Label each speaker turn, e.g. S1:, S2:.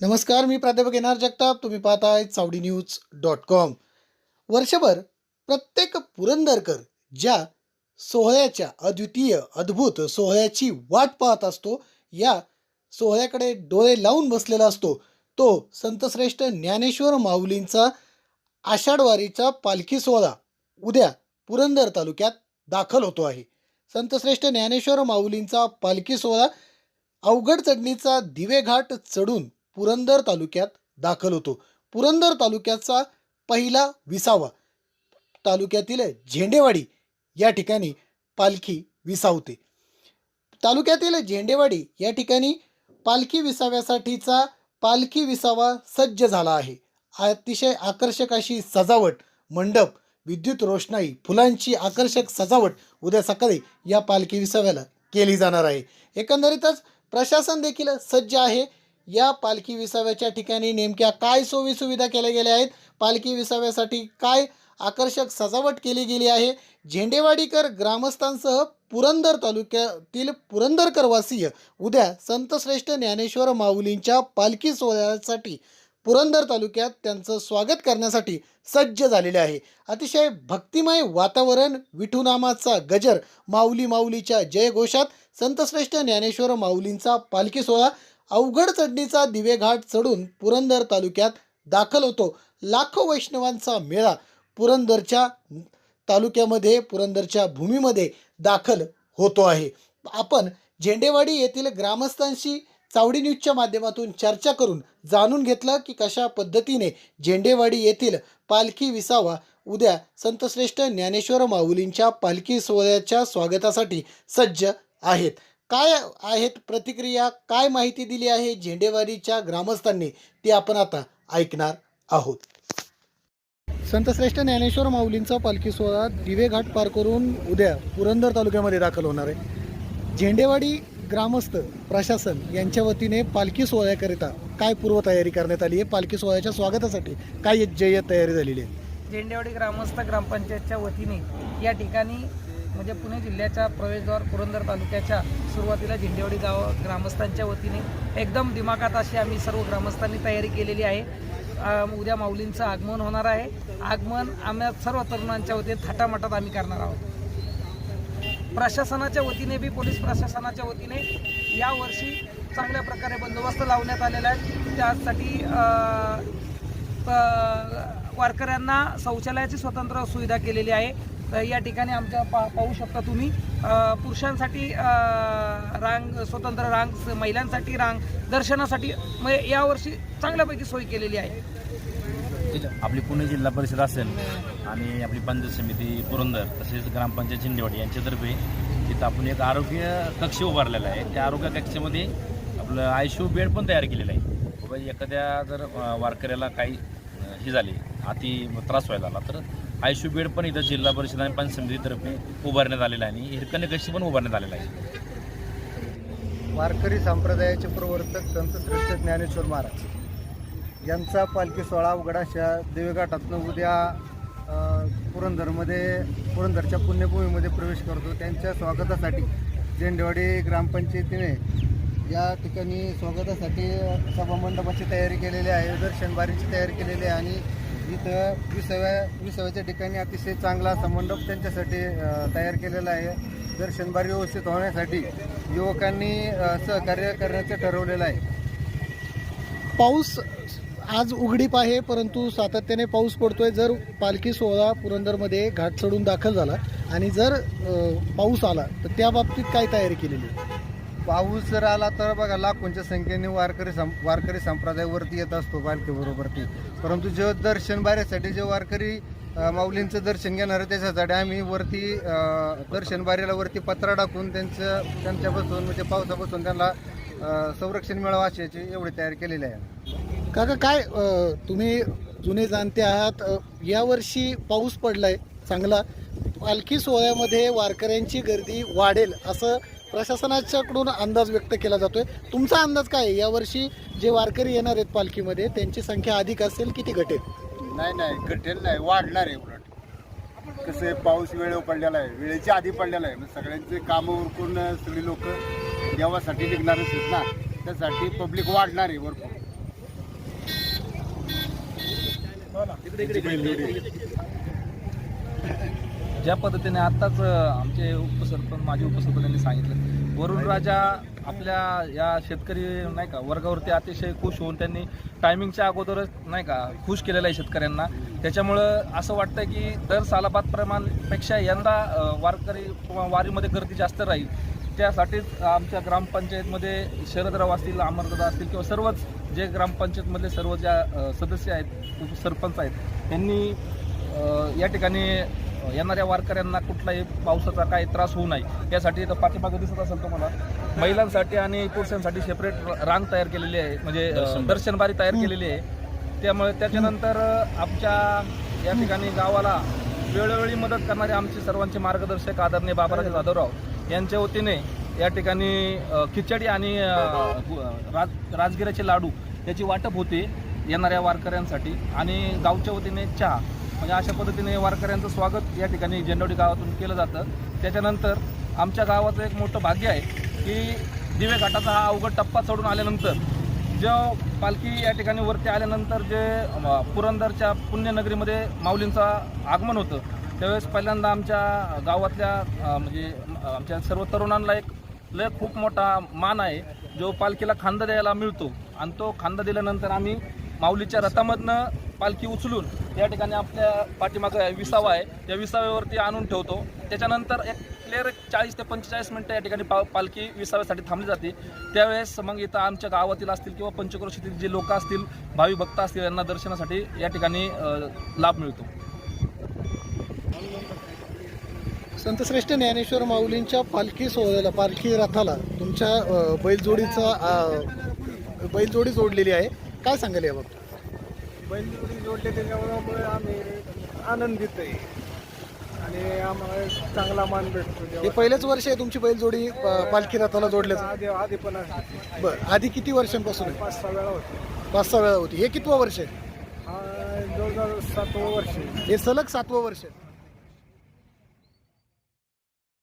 S1: नमस्कार मी प्राध्यापक येणार जगताप. तुम्ही पाहताय चावडी न्यूज डॉट कॉम. वर्षभर प्रत्येक पुरंदरकर ज्या सोहळ्याच्या अद्वितीय अद्भुत सोहळ्याची वाट पाहत असतो या सोहळ्याकडे डोळे लावून बसलेला असतो. तो संतश्रेष्ठ ज्ञानेश्वर माऊलींचा आषाढवारीचा पालखी सोहळा उद्या पुरंदर तालुक्यात दाखल होतो आहे. संतश्रेष्ठ ज्ञानेश्वर माऊलींचा पालखी सोहळा अवघड चढणीचा दिवेघाट चढून पुरंदर तालुक्यात दाखल होतो. पुरंदर तालुक्याचा पहिला विसावा तालुक्यातील झेंडेवाडी या ठिकाणी पालखी विसावते. तालुक्यातील झेंडेवाडी या ठिकाणी पालखी विसाव्यासाठीचा पालखी विसावा सज्ज झाला आहे. अतिशय आकर्षक अशी सजावट मंडप विद्युत रोषणाई फुलांची आकर्षक सजावट उद्या सकाळी या पालखी विसाव्याला केली जाणार आहे. एकंदरीतच प्रशासन देखील सज्ज आहे. या पालखी विसाव्याच्या ठिकाणी नेमक्या काय सोयी सुविधा केल्या गेल्या आहेत? पालखी विसाव्यासाठी काय आकर्षक सजावट केली गेली आहे? झेंडेवाडीकर ग्रामस्थांसह पुरंदर तालुक्यातील पुरंदरकर वासीय उद्या संतश्रेष्ठ ज्ञानेश्वर माऊलींच्या पालखी सोहळ्यासाठी पुरंदर तालुक्यात त्यांचं स्वागत करण्यासाठी सज्ज झालेले आहे. अतिशय भक्तिमय वातावरण विठुनामाचा गजर माऊली माऊलीच्या जयघोषात संतश्रेष्ठ ज्ञानेश्वर माऊलींचा पालखी सोहळा अवघड चढणीचा दिवेघाट चढून पुरंदर तालुक्यात दाखल होतो. लाखो वैष्णवांचा मेळा पुरंदरच्या तालुक्यामध्ये पुरंदरच्या भूमीमध्ये दाखल होतो आहे. आपण झेंडेवाडी येथील ग्रामस्थांशी चावडी न्यूजच्या माध्यमातून चर्चा करून जाणून घेतलं की कशा पद्धतीने झेंडेवाडी येथील पालखी विसावा उद्या संतश्रेष्ठ ज्ञानेश्वर माऊलींच्या पालखी सोहळ्याच्या स्वागतासाठी सज्ज आहेत. काय आहेत प्रतिक्रिया काय माहिती दिली आहे झेंडेवाडीच्या ग्रामस्थांनी ती आपण आता ऐकणार आहोत. संतश्रेष्ठ ज्ञानेश्वर माऊलींचा पालखी सोहळा दिवेघाट पार करून उद्या पुरंदर तालुक्यामध्ये दाखल होणार आहे. झेंडेवाडी ग्रामस्थ प्रशासन यांच्या वतीने पालखी सोहळ्याकरिता काय पूर्वतयारी करण्यात आली आहे? पालखी सोहळ्याच्या स्वागतासाठी काय जय्यत तयारी झालेली आहे?
S2: झेंडेवाडी ग्रामस्थ ग्रामपंचायतच्या वतीने या ठिकाणी म्हणजे पुणे जिल्ह्याच्या प्रवेशद्वार पुरंदर तालुक्याच्या सुरुवातीला झेंडेवाडी गाव ग्रामस्थांच्या वतीने एकदम दिमागात अशी आम्ही सर्व ग्रामस्थांनी तयारी केलेली आहे. उद्या माऊलींचं आगमन होणार आहे. आगमन आम्ही सर्व तरुणांच्या वतीने थाटामाटात आम्ही करणार आहोत. प्रशासनाच्या वतीने बी पोलीस प्रशासनाच्या वतीने यावर्षी चांगल्या प्रकारे बंदोबस्त लावण्यात आलेला आहे. त्यासाठी वारकऱ्यांना शौचालयाची स्वतंत्र सुविधा केलेली आहे. या ठिकाणी आमच्या पा पाहू शकता तुम्ही. पुरुषांसाठी रांग स्वतंत्र रांग स- महिलांसाठी रांग दर्शनासाठी म्हणजे यावर्षी चांगल्यापैकी सोय केलेली आहे.
S3: आपली पुणे जिल्हा परिषद असेल आणि आपली पंचायत समिती पुरंदर तसेच ग्रामपंचायत झिंडेवाडी यांच्यातर्फे तिथं आपण एक आरोग्य कक्ष उभारलेला आहे. त्या आरोग्य कक्षामध्ये आपलं आयशू बेड पण तयार केलेलं आहे. बाबा एखाद्या जर वारकऱ्याला काही हे झाली अति त्रास व्हायला आला तर आयशू बेड पण इथं जिल्हा परिषद आणि पण समितीतर्फे उभारण्यात आलेला आहे आणि हिरकणी कशी पण उभारण्यात आलेला आहे.
S4: वारकरी संप्रदायाचे प्रवर्तक संत श्रेष्ठ ज्ञानेश्वर महाराज यांचा पालखी सोहळा उघडाशा देवीघाटातनं उद्या पुरंदरमध्ये पुरंदरच्या पुण्यभूमीमध्ये प्रवेश करतो त्यांच्या स्वागतासाठी झेंडेवाडी ग्रामपंचायतीने या ठिकाणी स्वागतासाठी सभामंडपाची तयारी केलेली आहे. दर्शनबारीची तयारी केलेली आहे आणि इथं विसाव्या विसाव्याच्या ठिकाणी अतिशय चांगला समंडप मंडप त्यांच्यासाठी तयार केलेला आहे. दर्शनबारी व्यवस्थित होण्यासाठी युवकांनी सहकार्य करण्याचं ठरवलेलं आहे.
S1: पाऊस आज उघडीप आहे परंतु सातत्याने पाऊस पडतोय. जर पालखी सोहळा पुरंदरमध्ये घाट चढून दाखल झाला आणि जर पाऊस आला तर त्या बाबतीत काय तयारी केलेली आहे?
S4: पाऊस जर आला तर बघा लाखोंच्या संख्येने वारकरी सं वारकरी संप्रदायावरती येत असतो पालखीबरोबरती परंतु जे दर्शन बाऱ्यासाठी जे वारकरी माऊलींचं दर्शन घेणार त्याच्यासाठी आम्ही वरती दर्शन बारीला वरती पत्रा टाकून त्यांचं त्यांच्यापासून म्हणजे पावसापासून त्यांना संरक्षण मिळावं अशाची एवढी तयारी केलेली आहे.
S1: काका काय तुम्ही जुने जाणते आहात यावर्षी पाऊस पडलाय चांगला. पालखी सोहळ्यामध्ये वारकऱ्यांची गर्दी वाढेल असं प्रशासनाच्याकडून अंदाज व्यक्त केला जातोय. तुमचा अंदाज काय आहे? यावर्षी जे वारकरी येणार आहेत पालखीमध्ये त्यांची संख्या अधिक असेल किती घटेल?
S5: नाही नाही घटेल नाही वाढणार आहे उलट. कसं आहे पाऊस वेळेवर पडलेला आहे वेळेच्या आधी पडलेला आहे. मग सगळ्यांचे कामं उरकून सगळी लोक देवासाठी निघणारच आहेत ना. त्यासाठी पब्लिक वाढणार आहे भरपूर.
S6: ज्या पद्धतीने आत्ताच आमचे उपसरपंच माजी उपसरपंच यांनी सांगितलं वरुण राजा आपल्या या शेतकरी नाही का वर्गावरती अतिशय खुश होऊन त्यांनी टायमिंगच्या अगोदरच नाही का खुश केलेलं आहे शेतकऱ्यांना. त्याच्यामुळं असं वाटतं की दर सालाबाद प्रमाणपेक्षा यंदा वारकरी किंवा वारीमध्ये गर्दी जास्त राहील. त्यासाठीच आमच्या ग्रामपंचायतमध्ये शरदराव असतील अमरदादा असतील किंवा सर्वच जे ग्रामपंचायतमधले सर्व ज्या सदस्य आहेत उपसरपंच आहेत त्यांनी या ठिकाणी येणाऱ्या वारकऱ्यांना कुठलाही पावसाचा काही त्रास होऊ नये. यासाठी इथं पाठीमागं दिसत असेल तुम्हाला महिलांसाठी आणि पुरुषांसाठी सेपरेट रांग तयार केलेली आहे. म्हणजे
S3: दर्शनबारी.
S6: तयार केलेली आहे. त्यामुळे त्याच्यानंतर आमच्या या ठिकाणी गावाला वेळोवेळी मदत करणारे आमचे सर्वांचे मार्गदर्शक आदरणीय बाबाराज जाधवराव यांच्या वतीने या ठिकाणी खिचडी आणि राज राजगिराचे लाडू याची वाटप होते येणाऱ्या वारकऱ्यांसाठी. आणि गावच्या वतीने चहा म्हणजे अशा पद्धतीने वारकऱ्यांचं स्वागत या ठिकाणी झेंडवडी गावातून केलं जातं. त्याच्यानंतर आमच्या गावाचं एक मोठं भाग्य आहे की दिवे घाटाचा हा अवघड टप्पा चढून आल्यानंतर जो पालखी या ठिकाणी वरती आल्यानंतर जे पुरंदरच्या पुण्यनगरीमध्ये माऊलींचं आगमन होतं त्यावेळेस पहिल्यांदा आमच्या गावातल्या म्हणजे आमच्या सर्व तरुणांना एक लय खूप मोठा मान आहे जो पालखीला खांदा द्यायला मिळतो. आणि तो खांदा दिल्यानंतर आम्ही माऊलीच्या रथामधनं पालखी उचलून या ठिकाणी आपल्या पाठीमागं विसावा आहे. त्या विसाव्यावरती आणून ठेवतो. त्याच्यानंतर एक क्लिअर एक चाळीस ते पंचेचाळीस मिनटं या ठिकाणी पा पालखी विसाव्यासाठी थांबली जाते. त्यावेळेस मग इथं आमच्या गावातील असतील किंवा पंचक्रोशीतील जे लोक असतील भावी भक्त असतील यांना दर्शनासाठी या ठिकाणी लाभ मिळतो.
S1: संतश्रेष्ठ ज्ञानेश्वर माऊलींच्या पालखी सोहळ्याला पालखी रथाला तुमच्या बैलजोडीचा बैलजोडी जोडलेली आहे. काय सांगाल याबाबत
S4: बैलजोडी जोडले त्याच्यामुळे आम्ही आनंदित आहे. आणि आम्हाला चांगला मान भेटतो
S1: हे पहिलेच वर्ष आहे तुमची बैलजोडी अ, पालखी रथाला जोडल्याचं?
S4: आधी आधी पण.
S1: बरं आधी किती वर्षांपासून आहे?
S4: पाच सहा वेळा होते.
S1: पाच सहा वेळा होती. हे कितवं वर्ष आहे?
S4: हा जवळजवळ सातवं वर्ष आहे.
S1: हे सलग सातवं वर्ष आहे.